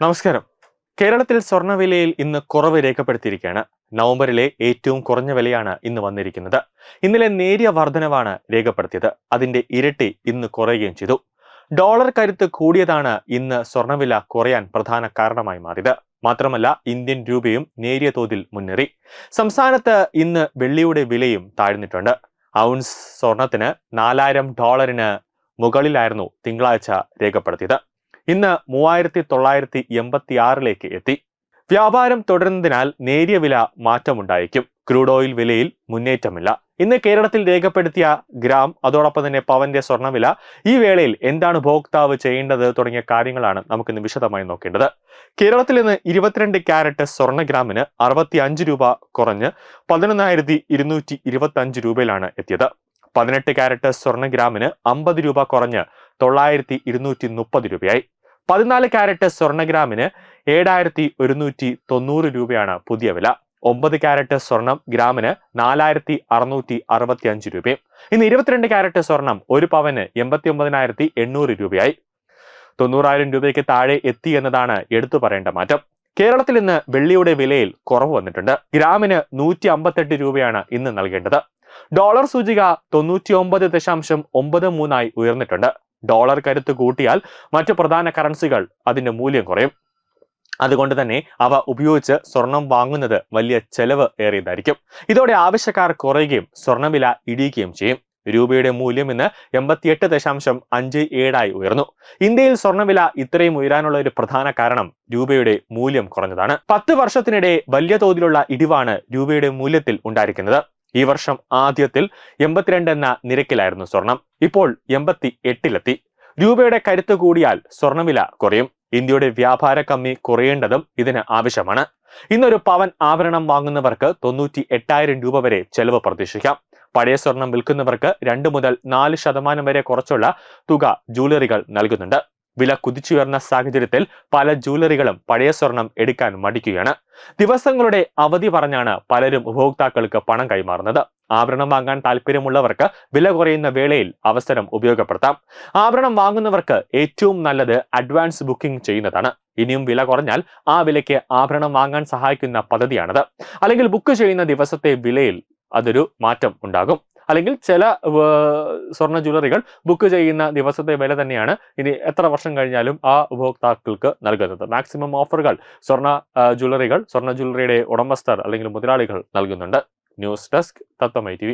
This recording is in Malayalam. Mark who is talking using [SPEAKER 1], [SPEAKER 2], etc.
[SPEAKER 1] നമസ്കാരം. കേരളത്തിൽ സ്വർണവിലയിൽ ഇന്ന് കുറവ് രേഖപ്പെടുത്തിയിരിക്കുകയാണ്. നവംബറിലെ ഏറ്റവും കുറഞ്ഞ വിലയാണ് ഇന്ന് വന്നിരിക്കുന്നത്. ഇന്നലെ നേരിയ വർധനവാണ് രേഖപ്പെടുത്തിയത്. അതിന്റെ ഇരട്ടി ഇന്ന് കുറയുകയും ചെയ്തു. ഡോളർ കരുത്ത് കൂടിയതാണ് ഇന്ന് സ്വർണവില കുറയാൻ പ്രധാന കാരണമായി മാറിയത്. മാത്രമല്ല ഇന്ത്യൻ രൂപയും നേരിയ തോതിൽ മുന്നേറി. സംസ്ഥാനത്ത് ഇന്ന് വെള്ളിയുടെ വിലയും താഴ്ന്നിട്ടുണ്ട്. ഔൺസ് സ്വർണത്തിന് നാലായിരം ഡോളറിന് മുകളിലായിരുന്നു തിങ്കളാഴ്ച രേഖപ്പെടുത്തിയത്. ഇന്ന് മൂവായിരത്തി തൊള്ളായിരത്തി എൺപത്തി ആറിലേക്ക് എത്തി. വ്യാപാരം തുടരുന്നതിനാൽ നേരിയ വില മാറ്റമുണ്ടായിരിക്കും ക്രൂഡ് ഓയിൽ വിലയിൽ മുന്നേറ്റമില്ല. ഇന്ന് കേരളത്തിൽ രേഖപ്പെടുത്തിയ ഗ്രാം അതോടൊപ്പം തന്നെ പവന്റെ സ്വർണവില ഈ വേളയിൽ എന്താണ് ഉപഭോക്താവ് ചെയ്യേണ്ടത് തുടങ്ങിയ കാര്യങ്ങളാണ് നമുക്കിന്ന് വിശദമായി നോക്കേണ്ടത്. കേരളത്തിൽ ഇന്ന് ഇരുപത്തിരണ്ട് ക്യാരറ്റ് സ്വർണ ഗ്രാമിന് അറുപത്തി അഞ്ച് രൂപ കുറഞ്ഞ് പതിനൊന്നായിരത്തി ഇരുന്നൂറ്റി ഇരുപത്തി അഞ്ച് രൂപയിലാണ് എത്തിയത്. പതിനെട്ട് ക്യാരറ്റ് സ്വർണ ഗ്രാമിന് അമ്പത് രൂപ കുറഞ്ഞ് തൊള്ളായിരത്തി ഇരുന്നൂറ്റി മുപ്പത് രൂപയായി. പതിനാല് ക്യാരറ്റ് സ്വർണഗ്രാമിന് ഏഴായിരത്തി ഒരുന്നൂറ്റി തൊണ്ണൂറ് രൂപയാണ് പുതിയ വില. ഒമ്പത് ക്യാരറ്റ് സ്വർണം ഗ്രാമിന് നാലായിരത്തി അറുന്നൂറ്റി അറുപത്തി അഞ്ച് രൂപയും. ഇന്ന് ഇരുപത്തിരണ്ട് ക്യാരറ്റ് സ്വർണം ഒരു പവന് എൺപത്തി ഒമ്പതിനായിരത്തി എണ്ണൂറ് രൂപയായി. തൊണ്ണൂറായിരം രൂപയ്ക്ക് താഴെ എത്തി എന്നതാണ് എടുത്തു പറയേണ്ട മാറ്റം. കേരളത്തിൽ ഇന്ന് വെള്ളിയുടെ വിലയിൽ കുറവ് വന്നിട്ടുണ്ട്. ഗ്രാമിന് നൂറ്റി അമ്പത്തെട്ട് രൂപയാണ് ഇന്ന് നൽകേണ്ടത്. ഡോളർ സൂചിക തൊണ്ണൂറ്റി ഒമ്പത് ദശാംശം ഒമ്പത് മൂന്നായി ഉയർന്നിട്ടുണ്ട്. ഡോളർ കരുത്ത് കൂട്ടിയാൽ മറ്റു പ്രധാന കറൻസികൾ അതിന്റെ മൂല്യം കുറയും. അതുകൊണ്ട് തന്നെ അവ ഉപയോഗിച്ച് സ്വർണം വാങ്ങുന്നത് വലിയ ചെലവ് ഏറിയതായിരിക്കും. ഇതോടെ ആവശ്യക്കാർ കുറയുകയും സ്വർണവില ഇടിയുകയും ചെയ്യും. രൂപയുടെ മൂല്യം ഇന്ന് എൺപത്തിയെട്ട് ദശാംശം അഞ്ച് ഏഴായി ഉയർന്നു. ഇന്ത്യയിൽ സ്വർണവില ഇത്രയും ഉയരാനുള്ള ഒരു പ്രധാന കാരണം രൂപയുടെ മൂല്യം കുറഞ്ഞതാണ്. പത്ത് വർഷത്തിനിടെ വലിയ തോതിലുള്ള ഇടിവാണ് രൂപയുടെ മൂല്യത്തിൽ ഉണ്ടായിരിക്കുന്നത്. ഈ വർഷം ആദ്യത്തിൽ എൺപത്തിരണ്ട് എന്ന നിരക്കിലായിരുന്നു സ്വർണം. ഇപ്പോൾ എൺപത്തി എട്ടിലെത്തി രൂപയുടെ കരുത്ത് കൂടിയാൽ സ്വർണവില കുറയും. ഇന്ത്യയുടെ വ്യാപാര കമ്മി കുറയേണ്ടതും ഇതിന് ആവശ്യമാണ്. ഇന്നൊരു പവൻ ആഭരണം വാങ്ങുന്നവർക്ക് തൊണ്ണൂറ്റി എട്ടായിരം രൂപ വരെ ചെലവ് പ്രതീക്ഷിക്കാം. പഴയ സ്വർണം വിൽക്കുന്നവർക്ക് രണ്ട് മുതൽ നാല് ശതമാനം വരെ കുറച്ചുള്ള തുക ജൂവലറികൾ നൽകുന്നുണ്ട്. വില കുതിച്ചുയർന്ന സാഹചര്യത്തിൽ പല ജൂവലറികളും പഴയ സ്വർണം എടുക്കാൻ മടിക്കുകയാണ്. ദിവസങ്ങളുടെ അവധി പറഞ്ഞാണ് പലരും ഉപഭോക്താക്കൾക്ക് പണം കൈമാറുന്നത്. ആഭരണം വാങ്ങാൻ താല്പര്യമുള്ളവർക്ക് വില കുറയുന്ന വേളയിൽ അവസരം ഉപയോഗപ്പെടുത്താം. ആഭരണം വാങ്ങുന്നവർക്ക് ഏറ്റവും നല്ലത് അഡ്വാൻസ് ബുക്കിംഗ് ചെയ്യുന്നതാണ്. ഇനിയും വില കുറഞ്ഞാൽ ആ വിലയ്ക്ക് ആഭരണം വാങ്ങാൻ സഹായിക്കുന്ന പദ്ധതിയാണത്. അല്ലെങ്കിൽ ബുക്ക് ചെയ്യുന്ന ദിവസത്തെ വിലയിൽ അതൊരു മാറ്റം ഉണ്ടാകും. അല്ലെങ്കിൽ ചില സ്വർണ ജ്വല്ലറികൾ ബുക്ക് ചെയ്യുന്ന ദിവസത്തെ വില തന്നെയാണ് ഇനി എത്ര വർഷം കഴിഞ്ഞാലും ആ ഉപഭോക്താക്കൾക്ക് നൽകുന്നത്. മാക്സിമം ഓഫറുകൾ സ്വർണ ജ്വല്ലറികൾ സ്വർണ ജ്വല്ലറിയുടെ ഉടമസ്ഥർ അല്ലെങ്കിൽ മുതലാളികൾ നൽകുന്നുണ്ട്. ന്യൂസ് ഡെസ്ക് തത്വമൈ ടി